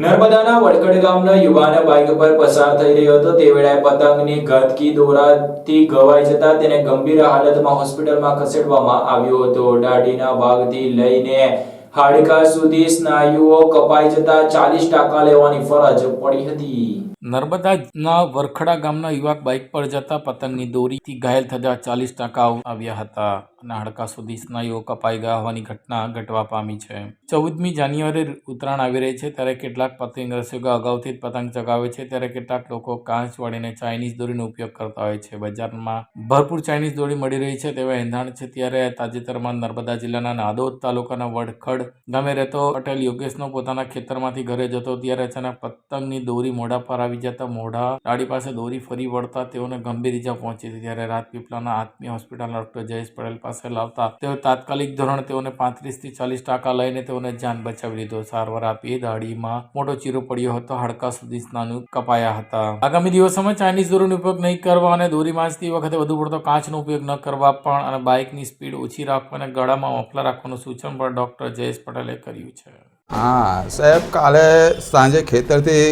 નર્મદાના વડકડ ગામના યુવાન બાઇક પર પસાર થઈ રહ્યો હતો. તે વેળાએ પતંગની ઘાતકી દોરાથી ગવાઈ જતા તેને ગંભીર હાલતમાં હોસ્પિટલમાં ખસેડવામાં આવ્યો હતો. દાઢીના ભાગથી લઈને હાડકા સુધી સ્નાયુઓ કપાઈ જતા ચાલીસ ટકા લેવાની ફરજ પડી હતી. નર્મદાના વરખડા ગામના યુવક બાઇક પર જતા પતંગની દોરીથી ઘાયલ થતા ચાલીસ ટકા આવ્યા હતા અને હાડકા સુધી સ્નાયુઓ કપાઈ ગયા હોવાની ઘટના ઘટવા પામી છે. ચૌદમી જાન્યુઆરી ઉત્તરાયણ આવી રહી છે ત્યારે કેટલાક પતંગ રસિકો અગાઉથી જ પતંગ ચગાવે છે ત્યારે કેટલાક લોકો કાંચ વળીને ચાઇનીઝ દોરીનો ઉપયોગ કરતા હોય છે. બજારમાં ભરપૂર ચાઇનીઝ દોરી મળી રહી છે તેવા એંધાણ છે ત્યારે તાજેતરમાં નર્મદા જિલ્લાના નાદોદ તાલુકાના વડખડ ગામે રહેતો પટેલ યોગેશનો પોતાના ખેતરમાંથી ઘરે જતો ત્યારે અચાનક પતંગની દોરી મોઢા પર આવી જતા મોઢા ડાળી પાસે દોરી ફરી વળતા તેઓને ગંભીર ઇજા પહોંચી હતી. ત્યારે રાજપીપળાના આત્મીય હોસ્પિટલના ડોક્ટર જયેશ પટેલ પાસે લાવતા તેઓ તાત્કાલિક ધોરણે તેઓને પાંત્રીસથી ચાલીસ ટકા લઈને તેઓને જાન બચાવી લીધો. સારવાર આપી દાઢીમાં મોટો ચીરો પડ્યો હતો. હાડકા સુધી સ્નાયુ કપાયા હતા. આગામી દિવસોમાં ચાઇનીઝ દોરીનો ઉપયોગ નહીં કરવા અને દોરી માંચતી વખતે વધુ પડતો કાચનો ઉપયોગ ન કરવા પણ અને બાઇકની સ્પીડ ઓછી રાખવા અને ગળામાં મફલા રાખવાનું સૂચન પણ ડોક્ટર જયેશ પટેલે કર્યું છે. હા, સાહેબ, કાલે સાંજે ખેતરથી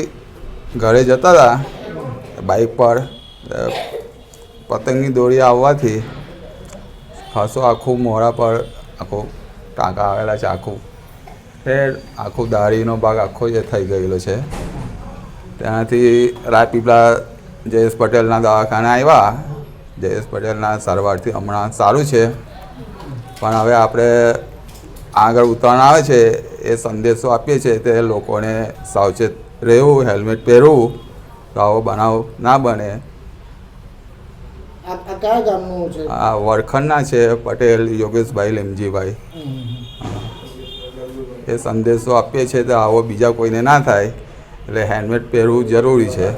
ઘરે જતા હતા બાઇક પર પતંગની દોરી આવવાથી ખાસો આખું મોઢા પર, આખું ટાંકા આવેલા છે, આખું ફેર, આખું દાઢીનો ભાગ આખો જે થઈ ગયેલો છે. ત્યાંથી રાજપીપળા જયેશ પટેલના દવાખાને આવ્યા જયેશ પટેલના સારવારથી હમણાં સારું છે. પણ હવે આપણે આગળ ઉતરાણ આવે છે. એ સંદેશો આપીએ છીએ તે લોકોને સાવચેત રહેવું હેલ્મેટ પહેરવું તો આવો બનાવ ના બને. આ વરખંડના છે પટેલ યોગેશભાઈ લેમજીભાઈ. એ સંદેશો આપીએ છીએ તો આવો બીજા કોઈને ના થાય. એટલે હેલ્મેટ પહેરવું જરૂરી છે.